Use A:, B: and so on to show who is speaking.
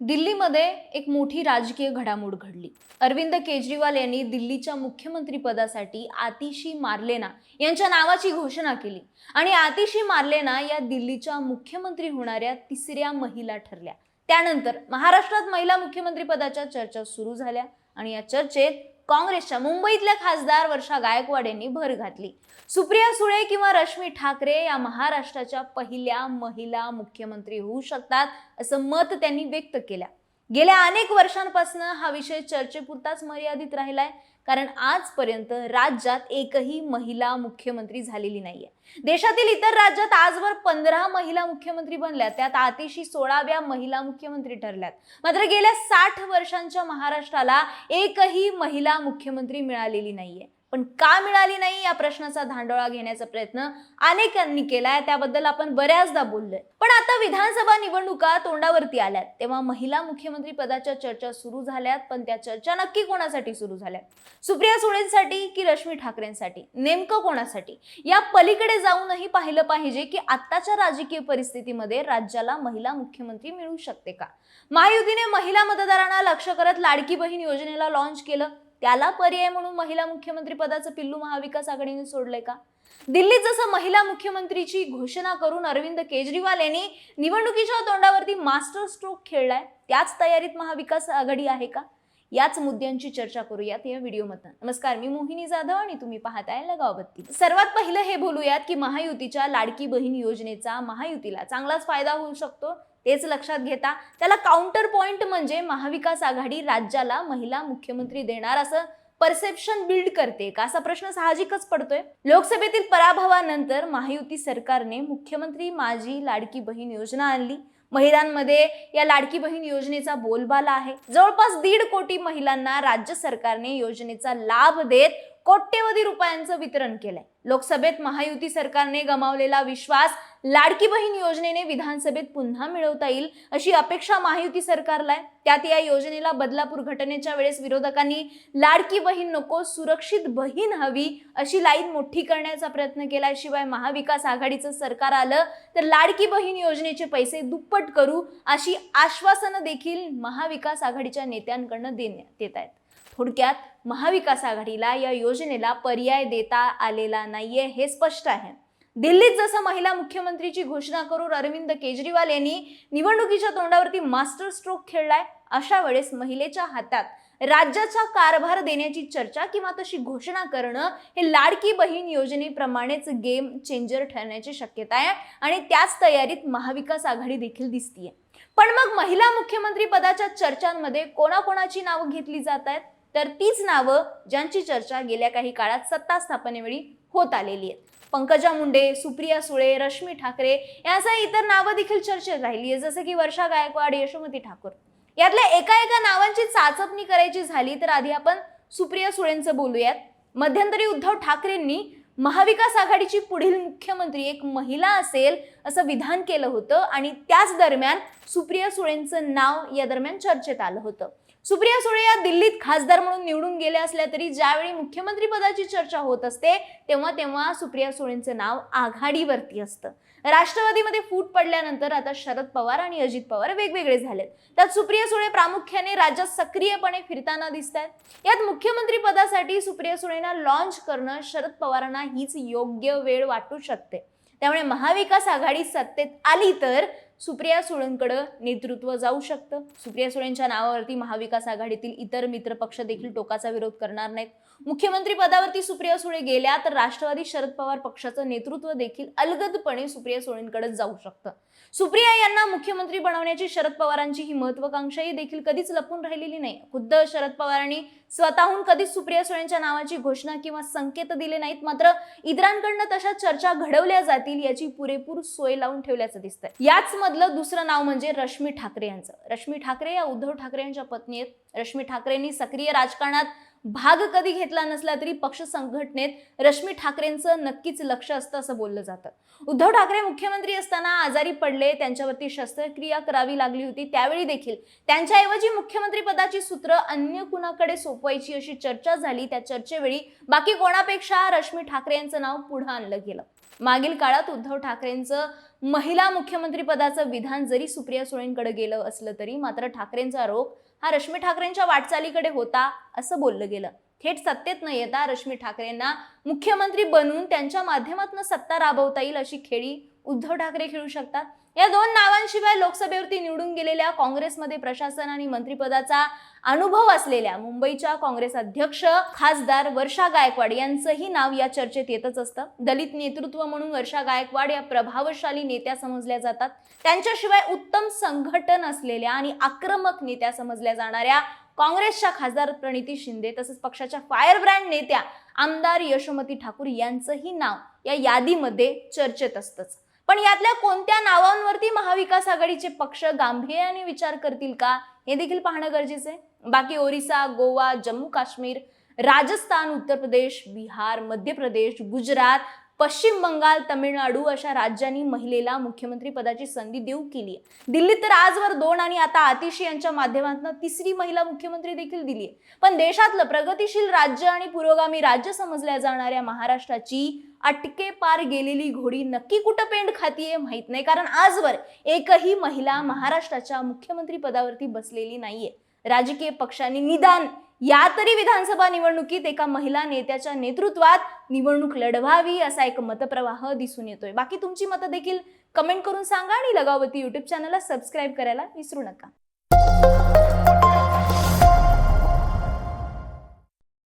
A: दिल्लीमध्ये एक मोठी राजकीय घडामोड घडली. अरविंद केजरीवाल यांनी दिल्लीच्या मुख्यमंत्रीपदासाठी आतिशी मार्लेना यांच्या नावाची घोषणा केली आणि आतिशी मार्लेना या दिल्लीच्या मुख्यमंत्री होणाऱ्या तिसऱ्या महिला ठरल्या. त्यानंतर महाराष्ट्रात महिला मुख्यमंत्रीपदाच्या चर्चा सुरू झाल्या आणि या चर्चेत काँग्रेसच्या मुंबईतल्या खासदार वर्षा गायकवाड यांनी भर घातली. सुप्रिया सुळे किंवा रश्मी ठाकरे या महाराष्ट्राच्या पहिल्या महिला मुख्यमंत्री होऊ शकतात असं मत त्यांनी व्यक्त केलं. गेल्या अनेक वर्षांपासून हा विषय चर्चेपुरताच मर्यादित राहिलाय कारण आजपर्यंत राज्यात एकही महिला मुख्यमंत्री झालेली नाहीये. देशातील इतर राज्यात आजवर पंधरा महिला मुख्यमंत्री बनल्या त्यात आतिशी सोळाव्या महिला मुख्यमंत्री ठरल्यात. मात्र गेल्या साठ वर्षांच्या महाराष्ट्राला एकही महिला मुख्यमंत्री मिळालेली नाहीये. पण का मिळाली नाही या प्रश्नाचा धांडोळा घेण्याचा प्रयत्न अनेकांनी केलाय. त्याबद्दल आपण बऱ्याचदा बोललोय. पण आता विधानसभा निवडणुका तोंडावरती आल्यात. तेव्हा महिला मुख्यमंत्री पदाच्या चर्चा सुरू झाल्यात पण त्या चर्चा नक्की कोणासाठी सुरू झाल्यात? सुप्रिया सुळेंसाठी की रश्मी ठाकरेंसाठी? नेमकं कोणासाठी? या पलीकडे जाऊनही पाहिलं पाहिजे की आत्ताच्या राजकीय परिस्थितीमध्ये राज्याला महिला मुख्यमंत्री मिळू शकते का? महायुतीने महिला मतदारांना लक्ष करत लाडकी बहीण योजनेला लॉन्च केलं. त्याला पर्याय म्हणून महिला मुख्यमंत्री पदाचं पिल्लू महाविकास आघाडीने सोडलंय का? दिल्लीत जसं महिला मुख्यमंत्रीची घोषणा करून अरविंद केजरीवाल यांनी निवडणुकीच्या तोंडावरती मास्टर स्ट्रोक खेळलाय त्याच तयारीत महाविकास आघाडी आहे का? याच मुद्द्यांची चर्चा करूयात या व्हिडिओमधून. नमस्कार मी मोहिनी जाधव आणि तुम्ही पाहताय लगावबत्ती. सर्वात पहिलं हे बोलूयात की महायुतीच्या लाडकी बहीण योजनेचा महायुतीला चांगलाच फायदा होऊ शकतो तेच लक्षात घेता त्याला काउंटर पॉइंट म्हणजे महाविकास आघाडी राज्याला महिला मुख्यमंत्री देणार असं परसेप्शन बिल्ड करते का? असा प्रश्न साहजिकच पडतोय. लोकसभेतील पराभवानंतर महायुती सरकारने मुख्यमंत्री माझी लाडकी बहीण योजना आणली. महिलांमध्ये या लाडकी बहीण योजनेचा बोलबाला आहे. जवळपास दीड कोटी महिलांना राज्य सरकारने योजनेचा लाभ देत कोट्यवधी रुपयांचं वितरण केलंय. लोकसभेत महायुती सरकारने गमावलेला विश्वास लाडकी बहीण योजनेने विधानसभेत पुन्हा मिळवता येईल अशी अपेक्षा महायुती सरकारला आहे. त्यात या योजनेला बदलापूर घटनेच्या वेळेस विरोधकांनी लाडकी बहीण नको सुरक्षित बहीण हवी अशी लाईन मोठी करण्याचा प्रयत्न केला शिवाय महाविकास आघाडीचं सरकार आलं तर लाडकी बहीण योजनेचे पैसे दुप्पट करू अशी आश्वासनं देखील महाविकास आघाडीच्या नेत्यांकडनं देण्यात येत आहेत. थोडक्यात महाविकास आघाडीला या योजनेला पर्याय देता आलेला नाहीये हे स्पष्ट आहे. दिल्लीत जसं महिला मुख्यमंत्रीची घोषणा करून अरविंद केजरीवाल यांनी निवडणुकीच्या तोंडावरती मास्टर स्ट्रोक खेळलाय अशा वेळेस महिलेच्या हातात राज्याचा कारभार देण्याची चर्चा किंवा तशी घोषणा करणं हे लाडकी बहीण योजनेप्रमाणेच गेम चेंजर ठरण्याची शक्यता आहे आणि त्याच तयारीत महाविकास आघाडी देखील दिसतीये. पण मग महिला मुख्यमंत्री पदाच्या चर्चांमध्ये कोणाकोणाची नावं घेतली जात आहेत? तर तीच नावं ज्यांची चर्चा गेल्या काही काळात सत्ता स्थापनेवेळी होत आलेली आहेत. पंकजा मुंडे सुप्रिया सुळे रश्मी ठाकरे यांसह इतर नावं देखील चर्चेत राहिली आहे जसं की वर्षा गायकवाड यशोमती ठाकूर. यातल्या एका एका नावांची चाचपणी करायची झाली तर आधी आपण सुप्रिया सुळेंचं बोलूयात. मध्यंतरी उद्धव ठाकरेंनी महाविकास आघाडीची पुढील मुख्यमंत्री एक महिला असेल असं विधान केलं होतं आणि त्याच दरम्यान सुप्रिया सुळेंचं नाव या दरम्यान चर्चेत आलं होतं. सुप्रिया सुळे या दिल्लीत खासदार म्हणून निवडून गेल्या असल्या तरी ज्यावेळी मुख्यमंत्री पदाची चर्चा होत असते तेव्हा तेव्हा सुप्रिया सुळेंचं नाव आघाडीवरती असतं. राष्ट्रवादीमध्ये फूट पडल्यानंतर आता शरद पवार आणि अजित पवार वेगवेगळे झालेत. त्यात सुप्रिया सुळे प्रामुख्याने राज्यात सक्रियपणे फिरताना दिसत आहेत यात मुख्यमंत्री पदासाठी सुप्रिया सुळेंना लॉन्च करणं शरद पवारांना हीच योग्य वेळ वाटू शकते. त्यामुळे महाविकास आघाडी सत्तेत आली तर सुप्रिया सुळेंकडं नेतृत्व जाऊ शकतं. सुप्रिया सुळेंच्या नावावरती महाविकास आघाडीतील इतर मित्र पक्ष देखील टोकाचा विरोध करणार नाहीत. मुख्यमंत्री पदावरती सुप्रिया सुळे गेल्या तर राष्ट्रवादी शरद पवार पक्षाचं नेतृत्व देखील अलगदपणे सुप्रिया सुळेंकडे जाऊ शकतं. सुप्रिया यांना मुख्यमंत्री बनवण्याची शरद पवारांची ही महत्वाकांक्षाही देखील कधीच लपून राहिलेली नाही. खुद्द शरद पवारांनी स्वतःहून कधीच सुप्रिया सुळेंच्या नावाची घोषणा किंवा संकेत दिले नाहीत. मात्र इतरांकडनं तशा चर्चा घडवल्या जातील याची पुरेपूर सोय लावून ठेवल्याचं दिसतंय. याच मधलं दुसरं नाव म्हणजे रश्मी ठाकरे यांचं. रश्मी ठाकरे या उद्धव ठाकरे यांच्या पत्नी आहेत. रश्मी ठाकरेंनी सक्रिय राजकारणात भाग कधी घेतला नसला तरी पक्ष संघटनेत रश्मी ठाकरेंचं नक्कीच लक्ष असतं असं बोललं जातं. उद्धव ठाकरे मुख्यमंत्री असताना आजारी पडले त्यांच्यावरती शस्त्रक्रिया करावी लागली होती त्यावेळी देखील त्यांच्याऐवजी मुख्यमंत्री पदाची सूत्र अन्य कुणाकडे सोपवायची अशी चर्चा झाली त्या चर्चेवेळी बाकी कोणापेक्षा रश्मी ठाकरे यांचं नाव पुढे आणलं गेलं. मागील काळात उद्धव ठाकरेंचं महिला मुख्यमंत्री पदाचं विधान जरी सुप्रिया सुळेंकडे गेलं असलं तरी मात्र ठाकरेंचा रोख हा रश्मी ठाकरेंच्या वाटचालीकडे होता असं बोललं गेलं. थेट सत्तेत न येता रश्मी ठाकरेंना मुख्यमंत्री बनवून त्यांच्या माध्यमातून सत्ता राबवता येईल अशी खेळी उद्धव ठाकरे खेळू शकतात. या दोन नावांशिवाय लोकसभेवरती निवडून गेलेल्या काँग्रेसमध्ये प्रशासन आणि मंत्रिपदाचा अनुभव असलेल्या मुंबईच्या काँग्रेस अध्यक्ष खासदार वर्षा गायकवाड यांचंही नाव या चर्चेत येतच असतं. दलित नेतृत्व म्हणून वर्षा गायकवाड या प्रभावशाली नेत्या समजल्या जातात. त्यांच्याशिवाय उत्तम संघटन असलेल्या आणि आक्रमक नेत्या समजल्या जाणाऱ्या काँग्रेसच्या खासदार प्रणिती शिंदे तसंच पक्षाच्या फायर ब्रँड नेत्या आमदार यशोमती ठाकूर यांचंही नाव या यादीमध्ये चर्चेत असतंच. पण यातल्या कोणत्या नावांवरती महाविकास आघाडीचे पक्ष गांभीर्याने विचार करतील का हे देखील पाहणं गरजेचं आहे. बाकी ओरिसा गोवा जम्मू काश्मीर राजस्थान उत्तर प्रदेश बिहार मध्य प्रदेश गुजरात पश्चिम बंगाल तमिळनाडू अशा राज्यांनी महिलेला मुख्यमंत्री पदाची संधी देऊ केली आहे. दिल्लीत तर आजवर दोन आणि आता आतिशी यांच्या माध्यमातून तिसरी महिला मुख्यमंत्री देखील दिली आहे. पण देशातलं प्रगतिशील राज्य आणि पुरोगामी राज्य समजल्या जाणाऱ्या महाराष्ट्राची अटके पार गेलेली घोडी नक्की कुठं पेंड खातीये माहीत नाही. कारण आजवर एकही महिला महाराष्ट्राच्या मुख्यमंत्री पदावरती बसलेली नाहीये. राजकीय पक्षांनी निदान या तरी विधानसभा निवडणुकीत एका महिला नेत्याच्या नेतृत्वात निवडणूक लढवावी असा एक मतप्रवाह दिसून येतोय. बाकी तुमची मतं देखील कमेंट करून सांगा आणि लगावती युट्यूब चॅनलला सबस्क्राईब करायला विसरू नका.